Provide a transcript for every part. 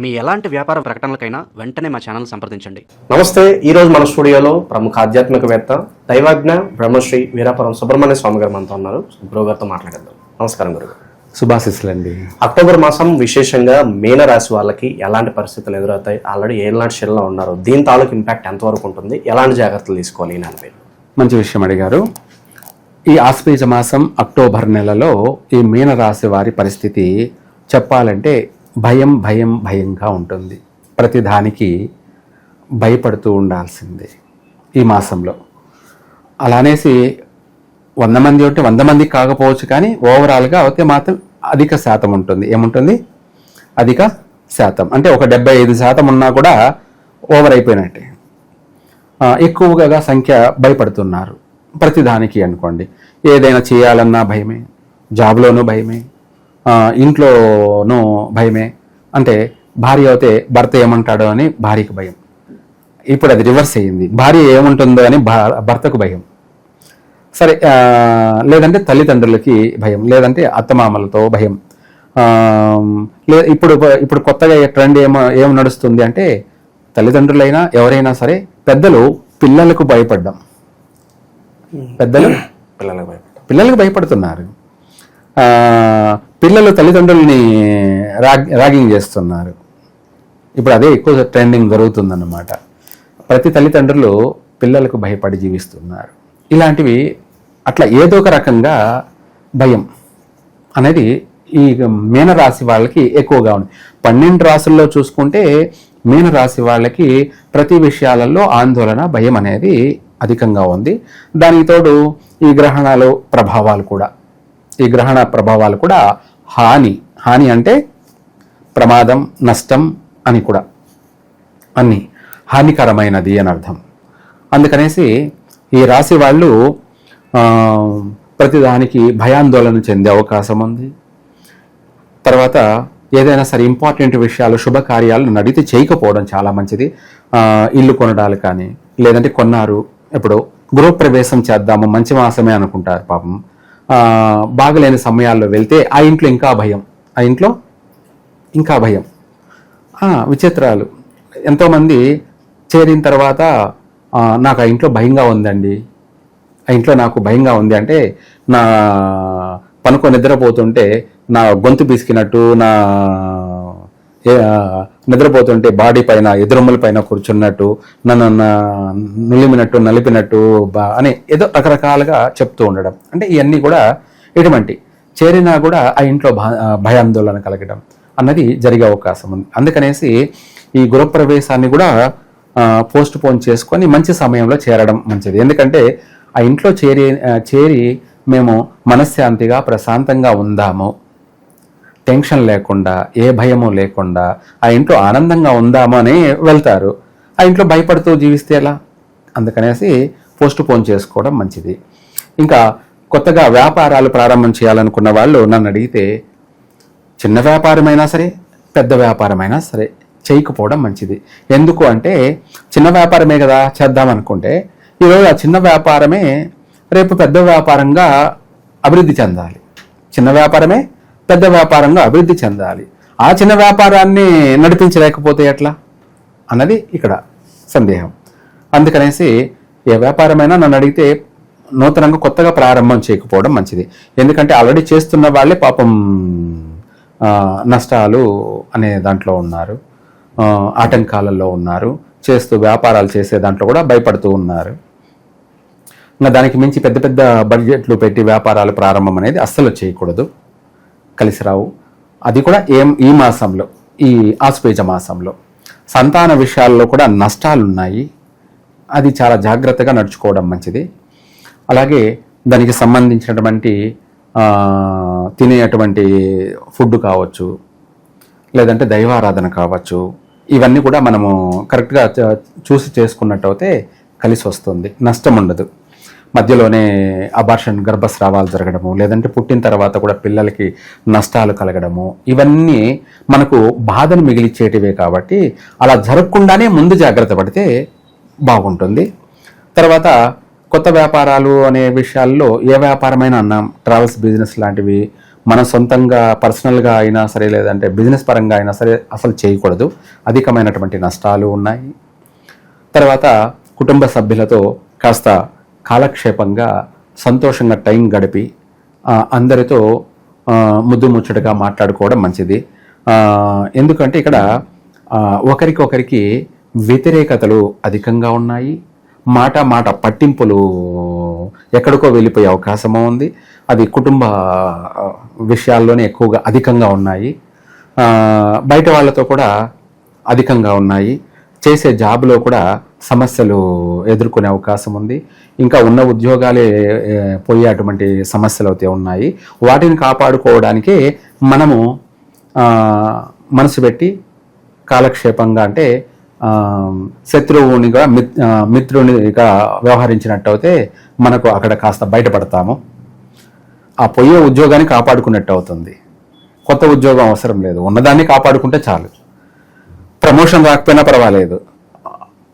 మీ ఎలాంటి వ్యాపార ప్రకటనలకైనా వెంటనే మా ఛానల్ సంప్రదించండి. నమస్తే ఈ రోజు మన స్టూడియోలో ప్రముఖ ఆధ్యాత్మికవేత్త దైవజ్ఞ బ్రహ్మశ్రీ వీరాపురం సుబ్రహ్మణ్య స్వామి గారు మనతో ఉన్నారు. గురువు గారితో మాట్లాడేద్దాం. నమస్కారం గురువు శుభాశిస్సులండి. అక్టోబర్ మాసం విశేషంగా మీన రాశి వాళ్ళకి ఎలాంటి పరిస్థితులు ఎదురవుతాయి? ఆల్రెడీ ఏలాంటి శిలలో ఉన్నారు? దీని తాలూకు ఇంపాక్ట్ ఎంతవరకు ఉంటుంది? ఎలాంటి జాగ్రత్తలు తీసుకోవాలి? ఈ నెలపై మంచి విషయం అడిగారు. ఈ ఆశ్వేజ మాసం అక్టోబర్ నెలలో ఈ మీనరాశి వారి పరిస్థితి చెప్పాలంటే భయం భయం భయంగా ఉంటుంది. ప్రతిదానికి భయపడుతూ ఉండాల్సిందే ఈ మాసంలో. అలానేసి వంద మంది ఉంటే వంద మంది కాకపోవచ్చు కానీ ఓవరాల్గా అయితే మాత్రం అధిక శాతం ఉంటుంది. ఏముంటుంది? అధిక శాతం. అంటే ఒక డెబ్బై ఐదు శాతం ఉన్నా కూడా ఓవర్ అయిపోయినట్టే. ఎక్కువగా సంఖ్య భయపడుతున్నారు. ప్రతిదానికి అనుకోండి. ఏదైనా చేయాలన్నా భయమే. జాబ్లోనూ భయమే. ఇంట్లోనూ భయమే. అంటే భార్య అయితే భర్త ఏమంటాడో అని భార్యకు భయం. ఇప్పుడు అది రివర్స్ అయ్యింది. భార్య ఏముంటుందో అని భర్తకు భయం. సరే లేదంటే తల్లిదండ్రులకి భయం లేదంటే అత్తమామలతో భయం. లే ఇప్పుడు ఇప్పుడు కొత్తగా ట్రెండ్ ఏమో ఏం నడుస్తుంది అంటే తల్లిదండ్రులైనా ఎవరైనా సరే పెద్దలు పిల్లలకు భయపడ్డం. పెద్దలు పిల్లలకు భయపడతాం పిల్లలకు భయపడుతున్నారు. పిల్లలు తల్లిదండ్రుల్ని ర్యాగింగ్ రాగింగ్ చేస్తున్నారు. ఇప్పుడు అదే ఎక్కువ ట్రెండింగ్ జరుగుతుందన్నమాట. ప్రతి తల్లిదండ్రులు పిల్లలకు భయపడి జీవిస్తున్నారు. ఇలాంటివి అట్లా ఏదో ఒక రకంగా భయం అనేది ఈ మీనరాశి వాళ్ళకి ఎక్కువగా ఉంది. పన్నెండు రాసుల్లో చూసుకుంటే మీనరాశి వాళ్ళకి ప్రతి విషయాలలో ఆందోళన భయం అనేది అధికంగా ఉంది. దానికి తోడు ఈ గ్రహణాలు ప్రభావాలు కూడా. ఈ గ్రహణ ప్రభావాలు కూడా హాని. హాని అంటే ప్రమాదం నష్టం అని కూడా. అన్ని హానికరమైనది అని అర్థం. అందుకనేసి ఈ రాశి వాళ్ళు ప్రతిదానికి భయాందోళన చెందే అవకాశం ఉంది. తర్వాత ఏదైనా సరే ఇంపార్టెంట్ విషయాలు శుభకార్యాలు నడితే చేయకపోవడం చాలా మంచిది. ఇల్లు కొనడాలు కానీ లేదంటే కొన్నారు ఇప్పుడు గృహప్రవేశం చేద్దాము మంచి మాసమే అనుకుంటారు పాపం. బాగలేని సమయాల్లో వెళ్తే ఆ ఇంట్లో ఇంకా భయం. ఆ ఇంట్లో ఇంకా భయం. విచిత్రాలు. ఎంతోమంది చేరిన తర్వాత నాకు ఆ ఇంట్లో భయంగా ఉందండి. ఆ ఇంట్లో నాకు భయంగా ఉంది అంటే నా పనుకో నిద్రపోతుంటే నా గొంతు పిసికినట్టు నా నిద్రపోతుంటే బాడీ పైన ఎదురొమ్మల పైన కూర్చున్నట్టు నన్ను నులిమినట్టు నలిపినట్టు బా అని ఏదో రకరకాలుగా చెప్తూ ఉండడం. అంటే ఇవన్నీ కూడా ఎటువంటి చేరినా కూడా ఆ ఇంట్లో భ- భయాందోళన కలగడం అన్నది జరిగే అవకాశం ఉంది. అందుకనేసి ఈ గృహప్రవేశాన్ని కూడా పోస్ట్ పోన్ చేసుకొని మంచి సమయంలో చేరడం మంచిది. ఎందుకంటే ఆ ఇంట్లో చేరి చేరి మేము మనశ్శాంతిగా ప్రశాంతంగా ఉందాము. టెన్షన్ లేకుండా ఏ భయము లేకుండా ఆ ఇంట్లో ఆనందంగా ఉందామని అని వెళ్తారు. ఆ ఇంట్లో భయపడుతూ జీవిస్తే ఎలా? అందుకనేసి పోస్ట్ పోన్ చేసుకోవడం మంచిది. ఇంకా కొత్తగా వ్యాపారాలు ప్రారంభం చేయాలనుకున్న వాళ్ళు నన్ను అడిగితే చిన్న వ్యాపారమైనా సరే పెద్ద వ్యాపారమైనా సరే చేయకపోవడం మంచిది. ఎందుకు అంటే చిన్న వ్యాపారమే కదా చేద్దాం అనుకుంటే ఈరోజు ఆ చిన్న వ్యాపారమే రేపు పెద్ద వ్యాపారంగా అభివృద్ధి చెందాలి. చిన్న వ్యాపారమే పెద్ద వ్యాపారంగా అభివృద్ధి చెందాలి. ఆ చిన్న వ్యాపారాన్ని నడిపించలేకపోతే ఎట్లా? అన్నది ఇక్కడ సందేహం. అందుకనేసి ఏ వ్యాపారమైనా నన్ను అడిగితే నూతనంగా కొత్తగా ప్రారంభం చేయకపోవడం మంచిది. ఎందుకంటే ఆల్రెడీ చేస్తున్న వాళ్ళే పాపం నష్టాలు అనే దాంట్లో ఉన్నారు. ఆటంకాలలో ఉన్నారు. చేస్తూ వ్యాపారాలు చేసే దాంట్లో కూడా భయపడుతూ ఉన్నారు. ఇంకా దానికి మించి పెద్ద పెద్ద బడ్జెట్లు పెట్టి వ్యాపారాలు ప్రారంభం అనేది అస్సలు చేయకూడదు. కలిసి రావు అది కూడా ఏం ఈ మాసంలో ఈ ఆస్పేజ మాసంలో. సంతాన విషయాల్లో కూడా నష్టాలు ఉన్నాయి అది చాలా జాగ్రత్తగా నడుచుకోవడం మంచిది. అలాగే దానికి సంబంధించినటువంటి తినేటువంటి ఫుడ్ కావచ్చు లేదంటే దైవారాధన కావచ్చు ఇవన్నీ కూడా మనము కరెక్ట్గా చూసి చేసుకున్నట్టయితే కలిసి వస్తుంది. నష్టం ఉండదు. మధ్యలోనే అబార్షన్ గర్భస్రావాలు జరగడము లేదంటే పుట్టిన తర్వాత కూడా పిల్లలకి నష్టాలు కలగడము ఇవన్నీ మనకు బాధను మిగిలిచ్చేటివే కాబట్టి అలా జరగకుండానే ముందు జాగ్రత్త పడితే బాగుంటుంది. తర్వాత కొత్త వ్యాపారాలు అనే విషయాల్లో ఏ వ్యాపారమైనా అన్నాం ట్రావెల్స్ బిజినెస్ లాంటివి మన సొంతంగా పర్సనల్గా అయినా సరే లేదంటే బిజినెస్ పరంగా అయినా సరే అసలు చేయకూడదు. అధికమైనటువంటి నష్టాలు ఉన్నాయి. తర్వాత కుటుంబ సభ్యులతో కాస్త కాలక్షేపంగా సంతోషంగా టైం గడిపి అందరితో ముద్దు ముచ్చటగా మాట్లాడుకోవడం మంచిది. ఎందుకంటే ఇక్కడ ఒకరికొకరికి వ్యతిరేకతలు అధికంగా ఉన్నాయి. మాట మాట పట్టింపులు ఎక్కడికో వెళ్ళిపోయే అవకాశము ఉంది. అది కుటుంబ విషయాల్లోనే ఎక్కువగా అధికంగా ఉన్నాయి. బయట వాళ్ళతో కూడా అధికంగా ఉన్నాయి. చేసే జాబ్లో కూడా సమస్యలు ఎదుర్కొనే అవకాశం ఉంది. ఇంకా ఉన్న ఉద్యోగాలే ఏ, పోయేటువంటి సమస్యలు అయితే ఉన్నాయి. వాటిని కాపాడుకోవడానికి మనము మనసు పెట్టి కాలక్షేపంగా అంటే శత్రువునిగా మిత్ మిత్రునిగా వ్యవహరించినట్టు అయితే మనకు అక్కడ కాస్త బయటపడతాము. ఆ పోయే ఉద్యోగాన్ని కాపాడుకున్నట్టు అవుతుంది. కొత్త ఉద్యోగం అవసరం లేదు. ఉన్నదాన్ని కాపాడుకుంటే చాలు. ప్రమోషన్ రాకపోయినా పర్వాలేదు.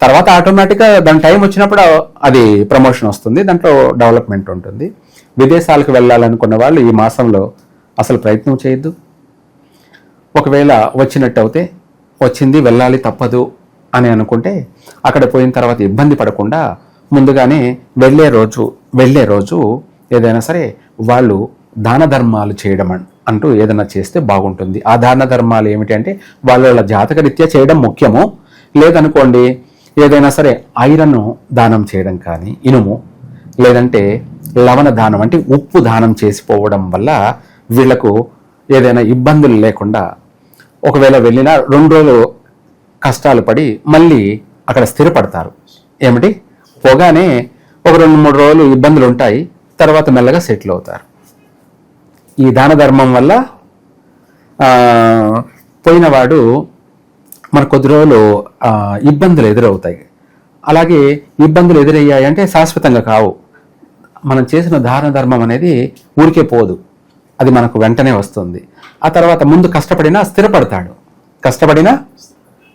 తర్వాత ఆటోమేటిక్గా దాని టైం వచ్చినప్పుడు అది ప్రమోషన్ వస్తుంది దాంట్లో డెవలప్మెంట్ ఉంటుంది. విదేశాలకు వెళ్ళాలనుకున్న వాళ్ళు ఈ మాసంలో అసలు ప్రయత్నం చేయొద్దు. ఒకవేళ వచ్చినట్టు అయితే వచ్చింది వెళ్ళాలి తప్పదు అని అనుకుంటే అక్కడ పోయిన తర్వాత ఇబ్బంది పడకుండా ముందుగానే వెళ్ళే రోజు వెళ్ళే రోజు ఏదైనా సరే వాళ్ళు దాన ధర్మాలు చేయడం అంటూ ఏదైనా చేస్తే బాగుంటుంది. ఆ దాన ధర్మాలు ఏమిటి అంటే వాళ్ళ వాళ్ళ చేయడం ముఖ్యము. లేదనుకోండి ఏదైనా సరే ఐరన్ దానం చేయడం కానీ ఇనుము లేదంటే లవణ దానం అంటే ఉప్పు దానం చేసిపోవడం వల్ల వీళ్ళకు ఏదైనా ఇబ్బందులు లేకుండా ఒకవేళ వెళ్ళినా రెండు రోజులు కష్టాలు పడి మళ్ళీ అక్కడ స్థిరపడతారు. ఏమిటి? పోగానే ఒక రెండు మూడు రోజులు ఇబ్బందులు ఉంటాయి తర్వాత మెల్లగా సెటిల్ అవుతారు. ఈ దాన ధర్మం వల్ల పోయినవాడు మన కొద్ది రోజులు ఇబ్బందులు ఎదురవుతాయి. అలాగే ఇబ్బందులు ఎదురయ్యాయి అంటే శాశ్వతంగా కావు. మనం చేసిన దాన ధర్మం అనేది ఊరికే పోదు. అది మనకు వెంటనే వస్తుంది. ఆ తర్వాత ముందు కష్టపడినా స్థిరపడతాడు. కష్టపడినా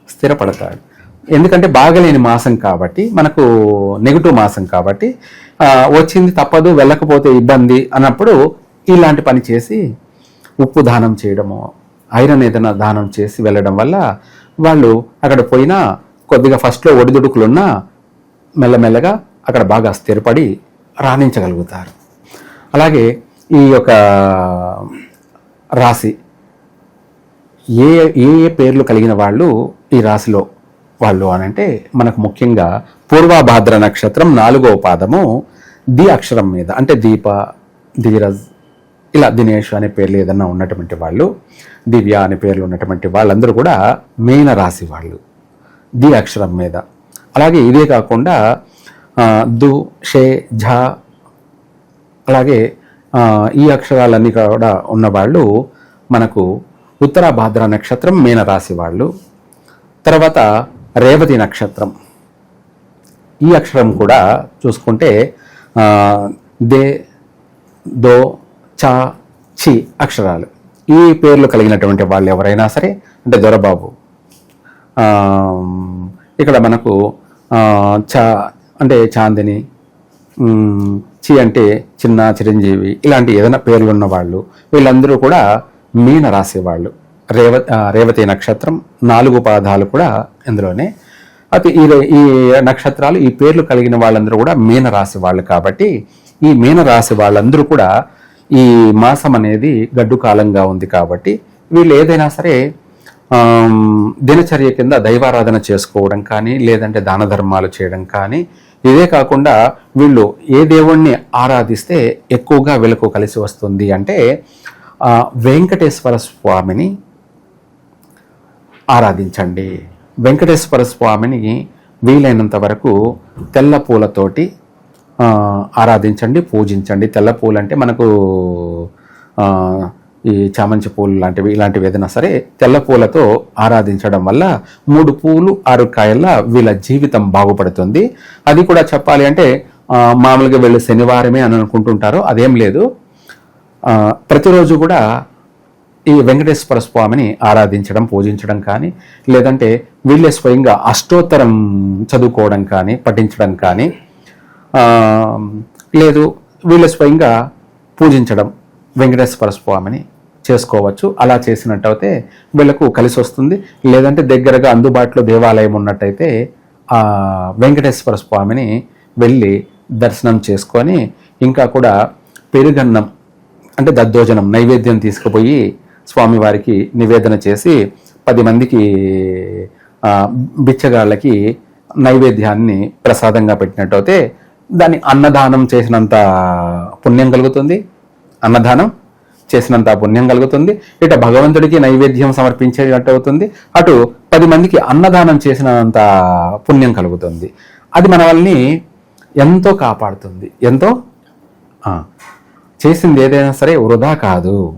స్థిరపడతాడు. ఎందుకంటే బాగలేని మాసం కాబట్టి మనకు నెగిటివ్ మాసం కాబట్టి వచ్చింది తప్పదు వెళ్ళకపోతే ఇబ్బంది అన్నప్పుడు ఇలాంటి పని చేసి ఉప్పు దానం చేయడము ఐరన్ ఏదైనా దానం చేసి వెళ్ళడం వల్ల వాళ్ళు అక్కడ పోయినా కొద్దిగా ఫస్ట్లో ఒడిదుడుకులున్నా మెల్లమెల్లగా అక్కడ బాగా స్థిరపడి రాణించగలుగుతారు. అలాగే ఈ యొక్క రాశి ఏ ఏ ఏ పేర్లు కలిగిన వాళ్ళు ఈ రాశిలో వాళ్ళు అని అంటే మనకు ముఖ్యంగా పూర్వభాద్ర నక్షత్రం నాలుగో పాదము ది అక్షరం మీద అంటే దీప ధీరజ్ ఇలా దినేష్ అనే పేర్లు ఏదన్నా ఉన్నటువంటి వాళ్ళు దివ్య అనే పేర్లు ఉన్నటువంటి వాళ్ళందరూ కూడా మీన రాశి వాళ్ళు ది అక్షరం మీద. అలాగే ఇదే కాకుండా దు షే ఝ అలాగే ఈ అక్షరాలన్నీ కూడా ఉన్నవాళ్ళు మనకు ఉత్తర భాద్ర నక్షత్రం మేన రాశి వాళ్ళు తర్వాత రేవతి నక్షత్రం. ఈ అక్షరం కూడా చూసుకుంటే దే దో చా చి అక్షరాలు. ఈ పేర్లు కలిగినటువంటి వాళ్ళు ఎవరైనా సరే అంటే దొరబాబు. ఇక్కడ మనకు చా అంటే చాందిని చి అంటే చిన్న చిరంజీవి ఇలాంటి ఏదైనా పేర్లు ఉన్న వాళ్ళు వీళ్ళందరూ కూడా మీన రాసేవాళ్ళు. రేవ రేవతి నక్షత్రం నాలుగు పాదాలు కూడా ఇందులోనే. అయితే ఈ ఈ నక్షత్రాలు ఈ పేర్లు కలిగిన వాళ్ళందరూ కూడా మీన రాశి వాళ్ళు కాబట్టి ఈ మీన రాశి వాళ్ళందరూ కూడా ఈ మాసం అనేది గడ్డు కాలంగా ఉంది కాబట్టి వీళ్ళు ఏదైనా సరే దినచర్య కింద దైవారాధన చేసుకోవడం కానీ లేదంటే దాన ధర్మాలు చేయడం కానీ ఇదే కాకుండా వీళ్ళు ఏ దేవుణ్ణి ఆరాధిస్తే ఎక్కువగా వీళ్ళకు కలిసి వస్తుంది అంటే వెంకటేశ్వర స్వామిని ఆరాధించండి. వెంకటేశ్వర స్వామిని వీలైనంత వరకు తెల్ల పూలతోటి ఆరాధించండి పూజించండి. తెల్ల పూలు అంటే మనకు ఈ చామంతి పూలు లాంటివి ఇలాంటివి ఏదైనా సరే తెల్ల పూలతో ఆరాధించడం వల్ల మూడు పూలు ఆరు కాయల వీళ్ళ జీవితం బాగుపడుతుంది. అది కూడా చెప్పాలి అంటే మామూలుగా వీళ్ళు శనివారమే అని అనుకుంటుంటారు అదేం లేదు. ప్రతిరోజు కూడా ఈ వెంకటేశ్వర స్వామిని ఆరాధించడం పూజించడం కానీ లేదంటే వీళ్ళే స్వయంగా అష్టోత్తరం చదువుకోవడం కానీ పఠించడం కానీ లేదు వీళ్ళ స్వయంగా పూజించడం వెంకటేశ్వర స్వామిని చేసుకోవచ్చు. అలా చేసినట్టయితే వీళ్ళకు కలిసి వస్తుంది. లేదంటే దగ్గరగా అందుబాటులో దేవాలయం ఉన్నట్టయితే ఆ వెంకటేశ్వర స్వామిని వెళ్ళి దర్శనం చేసుకొని ఇంకా కూడా పెరుగన్నం అంటే దద్దోజనం నైవేద్యం తీసుకుపోయి స్వామివారికి నివేదన చేసి పది మందికి బిచ్చగాళ్ళకి నైవేద్యాన్ని ప్రసాదంగా పెట్టినట్టయితే దాన్ని అన్నదానం చేసినంత పుణ్యం కలుగుతుంది. అన్నదానం చేసినంత పుణ్యం కలుగుతుంది. ఇట భగవంతుడికి నైవేద్యం సమర్పించేటట్టు అవుతుంది. అటు పది మందికి అన్నదానం చేసినంత పుణ్యం కలుగుతుంది. అది మన వాళ్ళని ఎంతో కాపాడుతుంది. ఎంతో? చేసింది ఏదైనా సరే వృధా కాదు.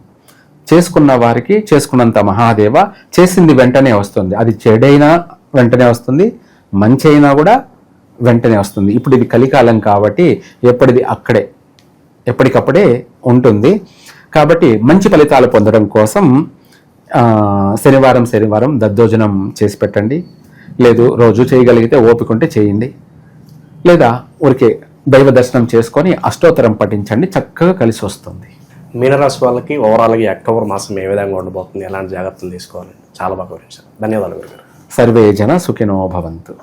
చేసుకున్న వారికి చేసుకున్నంత మహాదేవ చేసింది వెంటనే వస్తుంది. అది చెడైనా వెంటనే వస్తుంది. మంచి అయినా కూడా వెంటనే వస్తుంది. ఇప్పుడు ఇది కలికాలం కాబట్టి ఎప్పటిది అక్కడే ఎప్పటికప్పుడే ఉంటుంది. కాబట్టి మంచి ఫలితాలు పొందడం కోసం శనివారం శనివారం దద్దోజనం చేసి పెట్టండి. లేదు రోజు చేయగలిగితే ఓపిక ఉంటే చేయండి. లేదా ఊరికే దైవ దర్శనం చేసుకొని అష్టోత్తరం పఠించండి చక్కగా కలిసి వస్తుంది. మీనరాశి వాళ్ళకి ఓవరాల్గా అక్టోబర్ మాసం ఏ విధంగా ఉండబోతుంది? ఎలాంటి జాగ్రత్తలు తీసుకోవాలి? చాలా బాగా వివరించారు. ధన్యవాదాలు గురుగారు. సర్వే జన సుఖినో భవంతు.